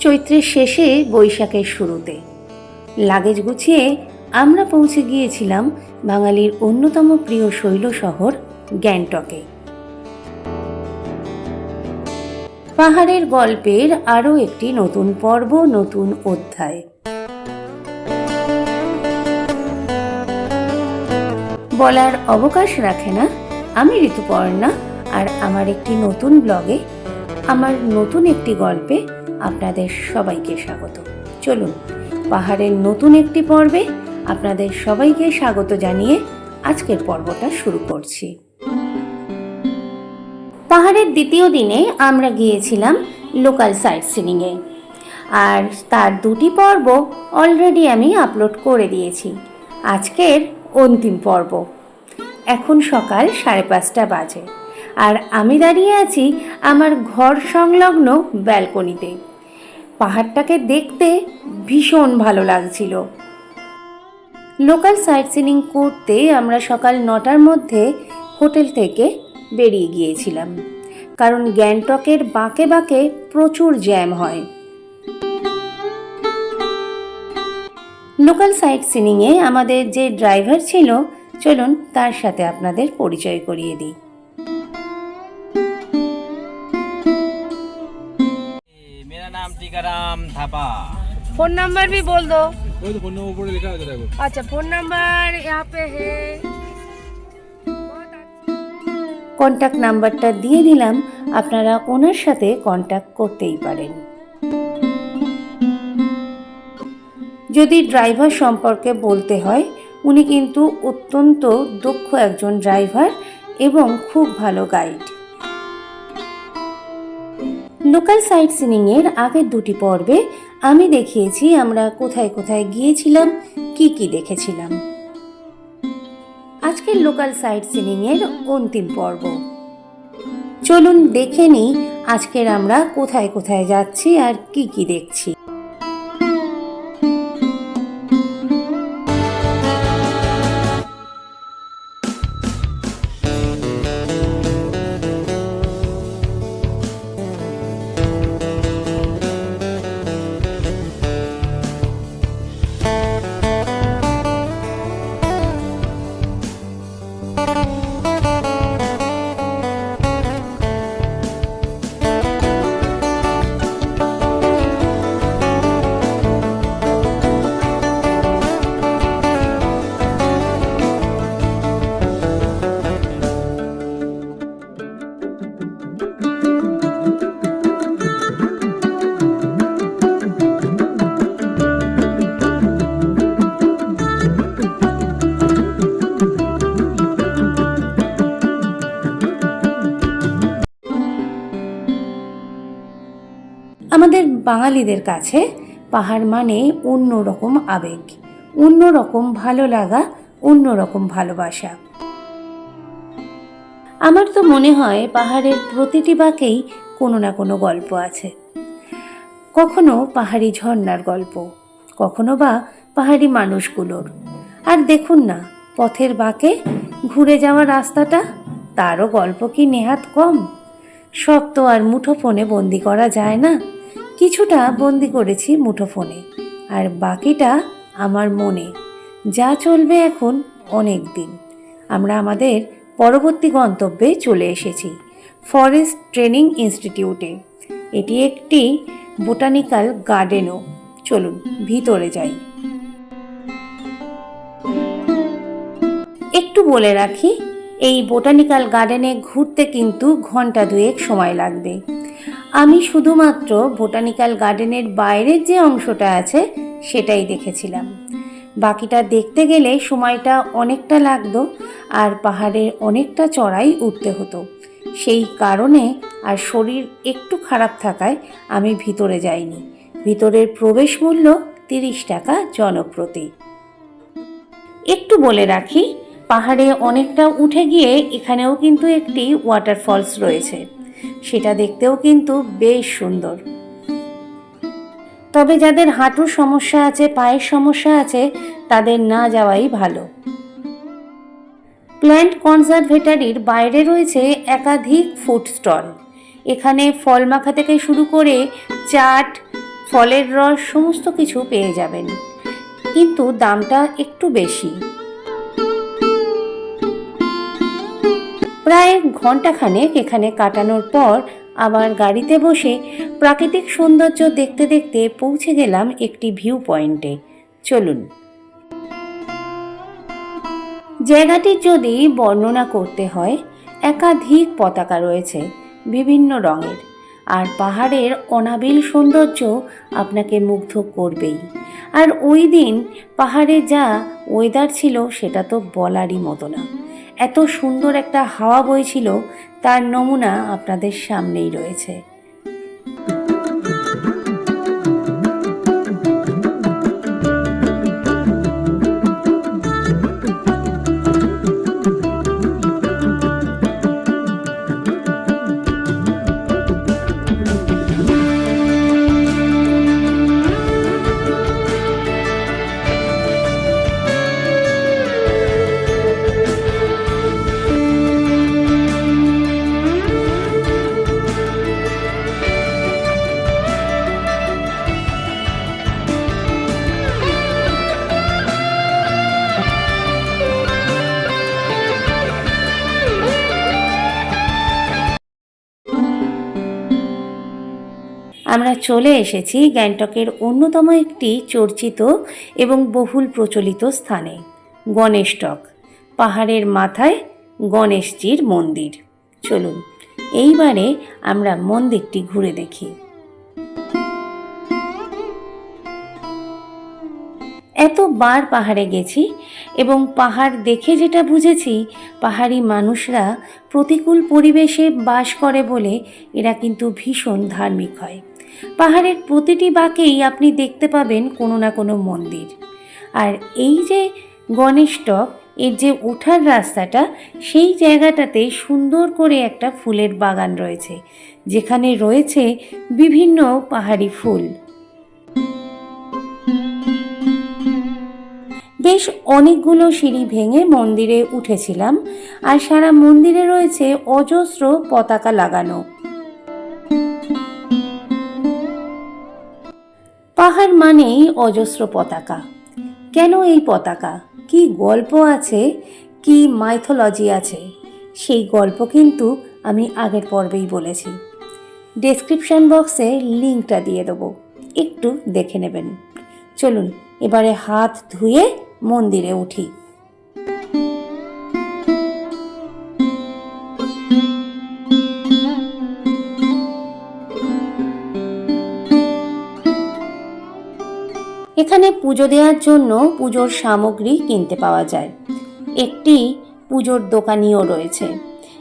চৈত্রের শেষে বৈশাখের শুরুতে। লাগেজ গুছিয়ে আমরা পৌঁছে গিয়েছিলাম বাঙালির অন্যতম প্রিয় শৈল শহর গ্যাংটকে। পাহাড়ের গল্পের আরও একটি নতুন পর্ব, নতুন অধ্যায়। বলার অবকাশ রাখে না আমি ঋতুপর্ণা, আর আমার একটি নতুন ব্লগে আমার নতুন একটি গল্পে আপনাদের সবাইকে স্বাগত। চলুন, পাহাড়ের নতুন একটি পর্বে আপনাদের সবাইকে স্বাগত জানিয়ে আজকের পর্বটা শুরু করছি। পাহাড়ের দ্বিতীয় দিনে আমরা গিয়েছিলাম লোকাল সাইট সিনিংয়ে আর তার দুটি পর্ব অলরেডি আমি আপলোড করে দিয়েছি। আজকের অন্তিম পর্ব। এখন সকাল সাড়ে পাঁচটা বাজে। আর আমি দাঁড়িয়ে আছি আমার ঘর সংলগ্ন ব্যালকনিতে। পাহাড়টাকে দেখতে ভীষণ ভালো লাগছিল। লোকাল সাইট সিনিং করতে আমরা সকাল নটার মধ্যে হোটেল থেকে বেরিয়ে গিয়েছিলাম, কারণ গ্যাংটকের বাঁকে বাঁকে প্রচুর জ্যাম হয়। লোকাল সাইট সিনিংয়ে আমাদের যে ড্রাইভার ছিল, চলুন তার সাথে আপনাদের পরিচয় করিয়ে দিই। टीकाराम थापा फोन नंबर भी बोल दो वही तो फोन नंबर ऊपर लिखा है देखो अच्छा फोन नंबर यहाँ पे है बहुत अच्छा। কন্ট্যাক্ট নাম্বারটা দিয়ে দিলাম আপনারা ওনার সাথে কন্ট্যাক্ট করতেই পারেন যদি ড্রাইভার সম্পর্কে বলতে হয় উনি কিন্তু অত্যন্ত দক্ষ একজন ড্রাইভার এবং খুব ভালো গাইড লোকাল সাইট সিনিংয়ের আগের দুটি পর্বে আমি দেখিয়েছি আমরা কোথায় কোথায় গিয়েছিলাম, কি কি দেখেছিলাম। আজকের লোকাল সাইট সিনিংয়ের অন্তিম পর্ব। চলুন দেখে নিই আজকের আমরা কোথায় কোথায় যাচ্ছি আর কি কি দেখছি। বাঙালিদের কাছে পাহাড় মানে অন্য রকম আবেগ অন্য রকম ভালো লাগা অন্য রকম ভালোবাসা। আমার তো মনে হয় পাহাড়ের প্রতিটি বাঁকেই কোনো না কোনো গল্প আছে। কখনো পাহাড়ি ঝর্ণার গল্প, কখনো বা পাহাড়ি মানুষগুলোর। আর দেখুন না, পথের বাঁকে ঘুরে যাওয়া রাস্তাটা, তারও গল্প কি নেহাত কম? সব তো আর মুঠো ফোনে বন্দি করা যায় না। কিছুটা বন্দি করেছি মুঠোফোনে, আর বাকিটা আমার মনে। যা চলবে এখন অনেক দিন। আমরা আমাদের পরবর্তী গন্তব্যে চলে এসেছি, ফরেস্ট ট্রেনিং ইনস্টিটিউটে। এটি একটি বোটানিক্যাল গার্ডেনও। চলুন, ভিতরে যাই। একটু বলে রাখি এই বোটানিক্যাল গার্ডেনে ঘুরতে কিন্তু ঘণ্টা দুয়েক সময় লাগবে। আমি শুধুমাত্র বোটানিক্যাল গার্ডেনের বাইরের যে অংশটা আছে, সেটাই দেখেছিলাম। বাকিটা দেখতে গেলে সময়টা অনেকটা লাগতো আর পাহাড়ে অনেকটা চড়াই উঠতে হতো। সেই কারণে আর শরীর একটু খারাপ থাকায় আমি ভিতরে যাইনি। ভিতরের প্রবেশ মূল্য তিরিশ টাকা জনপ্রতি। একটু বলে রাখি পাহাড়ে অনেকটা উঠে গিয়ে এখানেও কিন্তু একটি ওয়াটারফলস রয়েছে। সেটা দেখতেও কিন্তু বেশ সুন্দর। তবে যাদের হাঁটুর সমস্যা আছে, পায়ের সমস্যা আছে, তাদের না যাওয়াই ভালো। প্ল্যান্ট কনজারভেটারির বাইরে রয়েছে একাধিক ফুড স্টল। এখানে ফল মাখা থেকে শুরু করে চাট, ফলের রস, সমস্ত কিছু পেয়ে যাবেন। কিন্তু দামটা একটু বেশি। প্রায় ঘন্টাখানেক এখানে কাটানোর পর আবার গাড়িতে বসে প্রাকৃতিক সৌন্দর্য দেখতে দেখতে পৌঁছে গেলাম একটি ভিউ পয়েন্টে চলুন। জায়গাটির যদি বর্ণনা করতে হয়, একাধিক পতাকা রয়েছে, বিভিন্ন রঙের, আর পাহাড়ের অনাবিল সৌন্দর্য আপনাকে মুগ্ধ করবেই। আর ওই দিন পাহাড়ে যা ওয়েদার ছিল সেটা তো বলারই মতো না। এত সুন্দর একটা হাওয়া বইছিল তার নমুনা আপনাদের সামনেই রয়েছে। আমরা চলে এসেছি গ্যাংটকের অন্যতম একটি চর্চিত এবং বহুল প্রচলিত স্থানে গণেশটক পাহাড়ের মাথায় গণেশজির মন্দির। চলুন, এইবারে আমরা মন্দিরটি ঘুরে দেখি। এতবার পাহাড়ে গেছি এবং পাহাড় দেখে যেটা বুঝেছি, পাহাড়ি মানুষরা প্রতিকূল পরিবেশে বাস করে বলে এরা কিন্তু ভীষণ ধার্মিক হয়। পাহাড়ের প্রতিটি বাঁকেই আপনি দেখতে পাবেন কোনো না কোনো মন্দির। আর এই যে গণেশটক এর যে ওঠার রাস্তাটা, সেই জায়গাটাতে সুন্দর করে একটা ফুলের বাগান রয়েছে, যেখানে রয়েছে বিভিন্ন পাহাড়ি ফুল। বেশ অনেকগুলো সিঁড়ি ভেঙে মন্দিরে উঠেছিলাম, আর সারা মন্দিরে রয়েছে অজস্র পতাকা লাগানো। পাহাড় মানেই অজস্র পতাকা। কেন এই পতাকা? কি গল্প আছে? কি মাইথোলজি আছে? সেই গল্প কিন্তু আমি আগের পর্বেই বলেছি। ডেসক্রিপশন বক্সে লিঙ্কটা দিয়ে দেবো। একটু দেখে নেবেন। চলুন, এবারে হাত ধুয়ে মন্দিরে উঠি। এখানে পুজো দেওয়ার জন্য পুজোর সামগ্রী কিনতে পাওয়া যায়। একটি পুজোর দোকানিও রয়েছে।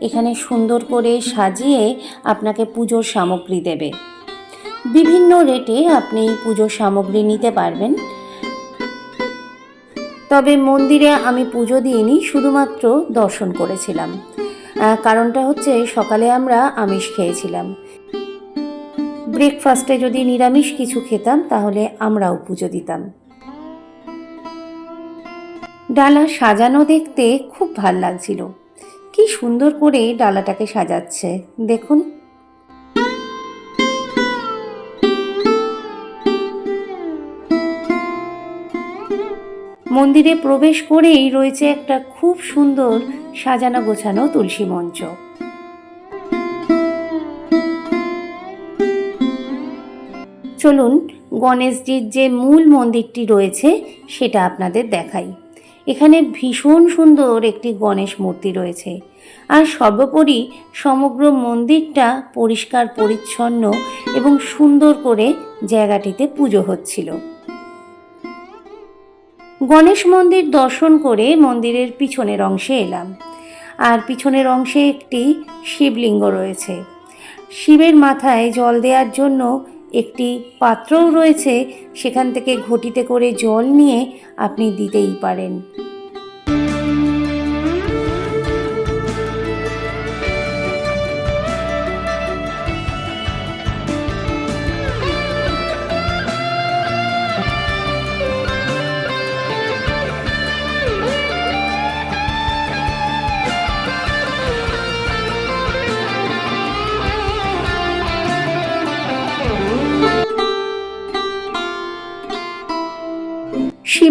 এখানে সুন্দর করে সাজিয়ে আপনাকে পুজোর সামগ্রী দেবে। বিভিন্ন রেটে আপনি পুজোর সামগ্রী নিতে পারবেন। তবে মন্দিরে আমি পুজো দিইনি, শুধুমাত্র দর্শন করেছিলাম। কারণটা হচ্ছে সকালে আমরা আমিষ খেয়েছিলাম। ব্রেকফাস্টে যদি নিরামিষ কিছু খেতাম, তাহলে আমরাও পুজো দিতাম। ডালা সাজানো দেখতে খুব ভালো লাগছিল। কি সুন্দর করে ডালাটাকে সাজাচ্ছে, দেখুন। মন্দিরে প্রবেশ করেই রয়েছে একটা খুব সুন্দর সাজানো গোছানো তুলসী মঞ্চ। চলুন গণেশজির যে মূল মন্দিরটি রয়েছে সেটা আপনাদের দেখাই। এখানে ভীষণ সুন্দর একটি গণেশ মূর্তি রয়েছে। আর সর্বোপরি সমগ্র মন্দিরটা পরিষ্কার, পরিচ্ছন্ন এবং সুন্দর করে জায়গাটিতে পুজো হচ্ছিল। গণেশ মন্দির দর্শন করে মন্দিরের পিছনের অংশে এলাম। আর পিছনের অংশে একটি শিবলিঙ্গ রয়েছে। শিবের মাথায় জল দেওয়ার জন্য একটি পাত্রও রয়েছে। সেখান থেকে ঘটিতে করে জল নিয়ে আপনি দিতেই পারেন।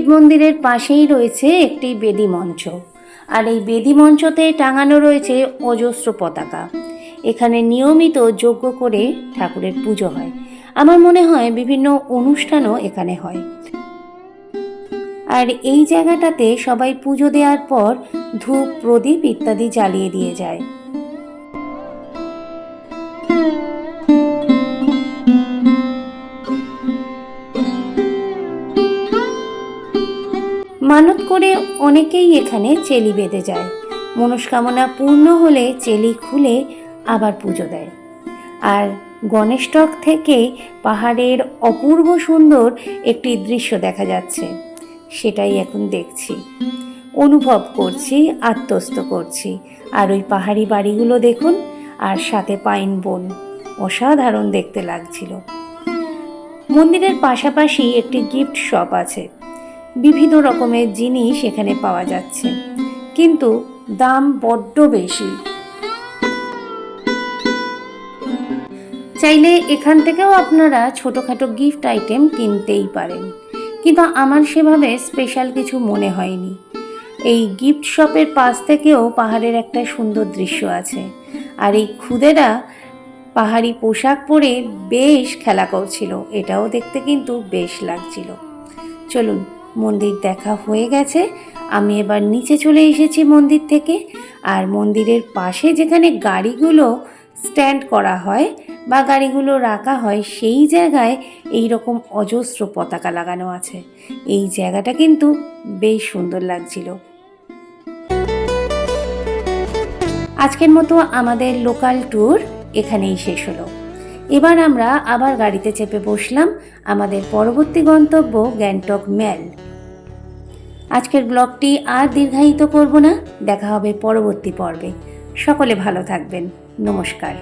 শিব মন্দিরের পাশেই রয়েছে একটি বেদি মঞ্চ। আর এই বেদি মঞ্চতে টাঙানো রয়েছে অজস্র পতাকা। এখানে নিয়মিত যজ্ঞ করে ঠাকুরের পুজো হয়। আমার মনে হয় বিভিন্ন অনুষ্ঠানও এখানে হয়। আর এই জায়গাটাতে সবাই পুজো দেওয়ার পর ধূপ, প্রদীপ ইত্যাদি জ্বালিয়ে দিয়ে যায়। করে অনেকেই এখানে চেলি বেঁধে যায়। মনস্কামনা পূর্ণ হলে চেলি খুলে আবার পুজো দেয়। আর গণেশটক থেকে পাহাড়ের অপূর্ব সুন্দর একটি দৃশ্য দেখা যাচ্ছে, সেটাই এখন দেখছি। অনুভব করছি, আত্মস্থ করছি। আর ওই পাহাড়ি বাড়িগুলো দেখুন, আর সাথে পাইন বন, অসাধারণ দেখতে লাগছিল। মন্দিরের পাশাপাশি একটি গিফট শপ আছে। বিভিন্ন রকমের জিনিস এখানে পাওয়া যাচ্ছে। কিন্তু দাম বড্ড বেশি। চাইলে এখান থেকেও আপনারা ছোটোখাটো গিফট আইটেম কিনতেই পারেন। কিন্তু আমার সেভাবে স্পেশাল কিছু মনে হয়নি। এই গিফট শপের পাশ থেকেও পাহাড়ের একটা সুন্দর দৃশ্য আছে। আর এই খুদেরা পাহাড়ি পোশাক পরে বেশ খেলা করছিল। এটাও দেখতে কিন্তু বেশ লাগছিল। চলুন মন্দির দেখা হয়ে গেছে। আমি এবার নিচে চলে এসেছি মন্দির থেকে। আর মন্দিরের পাশে যেখানে গাড়িগুলো স্ট্যান্ড করা হয় বা গাড়িগুলো রাখা হয়, সেই জায়গায় এই রকম অজস্র পতাকা লাগানো আছে। এই জায়গাটা কিন্তু বেশ সুন্দর লাগছিল। আজকের মতো আমাদের লোকাল ট্যুর এখানেই শেষ হলো। এবার আমরা আবার গাড়িতে চেপে বসলাম আমাদের পরবর্তী গন্তব্য গ্যাংটক ম্যাল আজকের ব্লগটি আর দীর্ঘায়িত করব না, দেখা হবে পরবর্তী পর্বে। সকলে ভালো থাকবেন। নমস্কার।